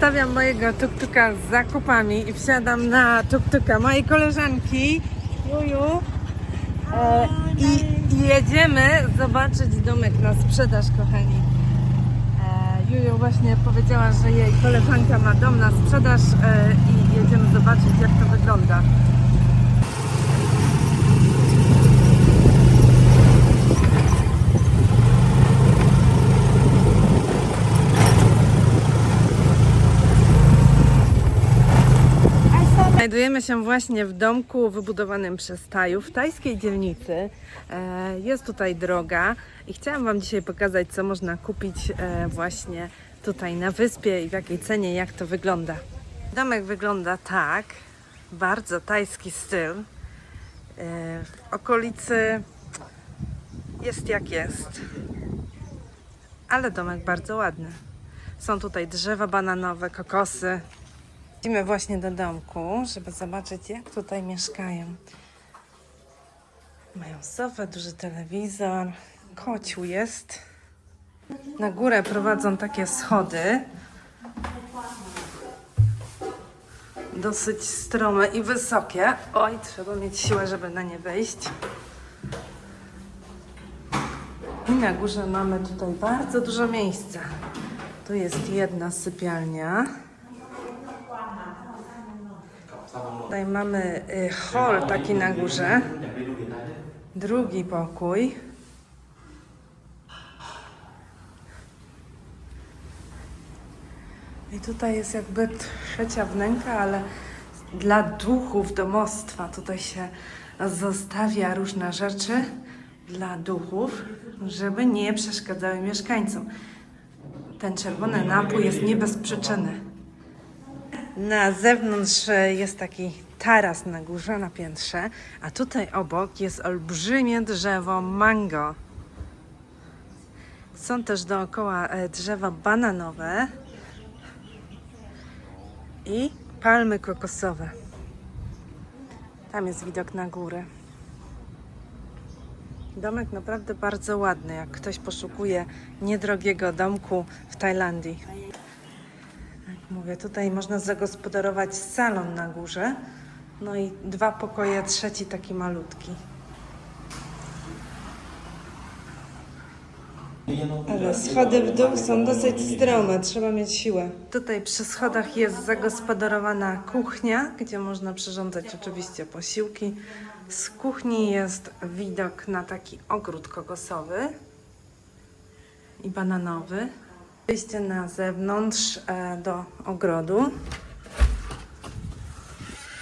Zostawiam mojego tuktuka z zakupami i wsiadam na tuktuka mojej koleżanki Juju e, i jedziemy zobaczyć domek na sprzedaż, kochani. E, Juju właśnie powiedziała, że jej koleżanka ma dom na sprzedaż e, i jedziemy zobaczyć jak to wygląda. Znajdujemy się właśnie w domku wybudowanym przez Tajów w tajskiej dzielnicy. E, Jest tutaj droga i chciałam Wam dzisiaj pokazać, co można kupić e, właśnie tutaj na wyspie i w jakiej cenie, jak to wygląda. Domek wygląda tak, bardzo tajski styl. E, W okolicy jest jak jest, ale domek bardzo ładny. Są tutaj drzewa bananowe, kokosy, Idziemy właśnie do domku, żeby zobaczyć, jak tutaj mieszkają. Mają sofę, duży telewizor, kociu jest. Na górę prowadzą takie schody. Dosyć strome i wysokie. Oj, trzeba mieć siłę, żeby na nie wejść. I na górze mamy tutaj bardzo dużo miejsca. Tu jest jedna sypialnia. Tutaj mamy y, hall taki na górze. Drugi pokój. I tutaj jest jakby trzecia wnęka, ale dla duchów domostwa tutaj się zostawia różne rzeczy dla duchów, żeby nie przeszkadzały mieszkańcom. Ten czerwony napój jest nie bez przyczyny. Na zewnątrz e, jest taki taras na górze, na piętrze, a tutaj obok jest olbrzymie drzewo mango. Są też dookoła e, drzewa bananowe i palmy kokosowe. Tam jest widok na górę. Domek naprawdę bardzo ładny, jak ktoś poszukuje niedrogiego domku w Tajlandii. Mówię, tutaj można zagospodarować salon na górze. No i dwa pokoje, trzeci taki malutki. Ale schody w dół są dosyć strome, trzeba mieć siłę. Tutaj przy schodach jest zagospodarowana kuchnia, gdzie można przyrządzać oczywiście posiłki. Z kuchni jest widok na taki ogród kokosowy i bananowy. Wyjście na zewnątrz e, do ogrodu.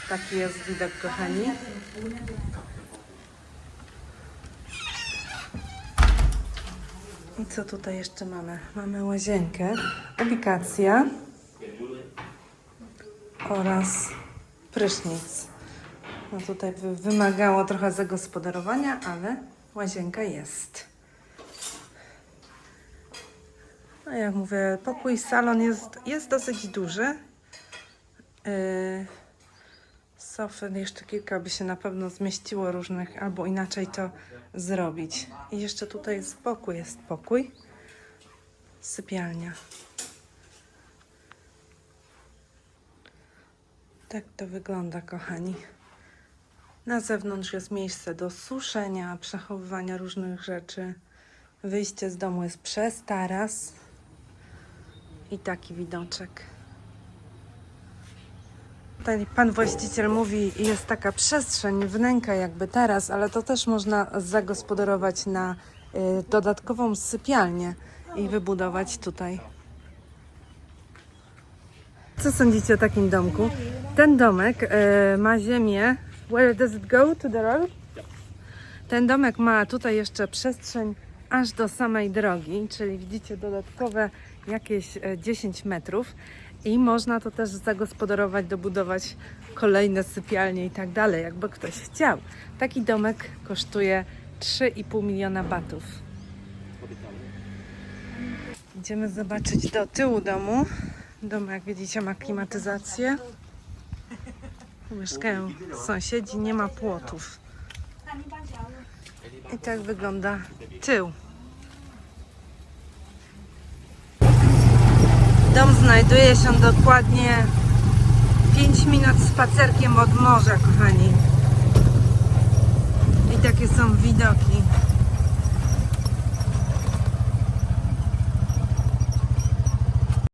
Taki jest widok, kochani. I co tutaj jeszcze mamy? Mamy łazienkę, ubikacja oraz prysznic. No tutaj wy- wymagało trochę zagospodarowania, ale łazienka jest. No jak mówię, pokój, salon jest, jest dosyć duży. Yy, sofy, jeszcze kilka by się na pewno zmieściło różnych, albo inaczej to zrobić. I jeszcze tutaj z boku jest pokój, sypialnia. Tak to wygląda, kochani. Na zewnątrz jest miejsce do suszenia, przechowywania różnych rzeczy. Wyjście z domu jest przez taras i taki widoczek. Tutaj pan właściciel mówi, jest taka przestrzeń, wnęka jakby taras, ale to też można zagospodarować na y, dodatkową sypialnię i wybudować tutaj. Co sądzicie o takim domku? Ten domek y, ma ziemię. Where does it go? To the road? Ten domek ma tutaj jeszcze przestrzeń aż do samej drogi, czyli widzicie dodatkowe jakieś e, 10 metrów i można to też zagospodarować, dobudować kolejne sypialnie i tak dalej, jakby ktoś chciał. Taki domek kosztuje 3,5 miliona batów. Idziemy zobaczyć do tyłu domu. Dom, jak widzicie, ma klimatyzację. Mieszkają sąsiedzi, nie ma płotów. I tak wygląda tył. Dom znajduje się dokładnie 5 minut spacerkiem od morza, kochani. I takie są widoki.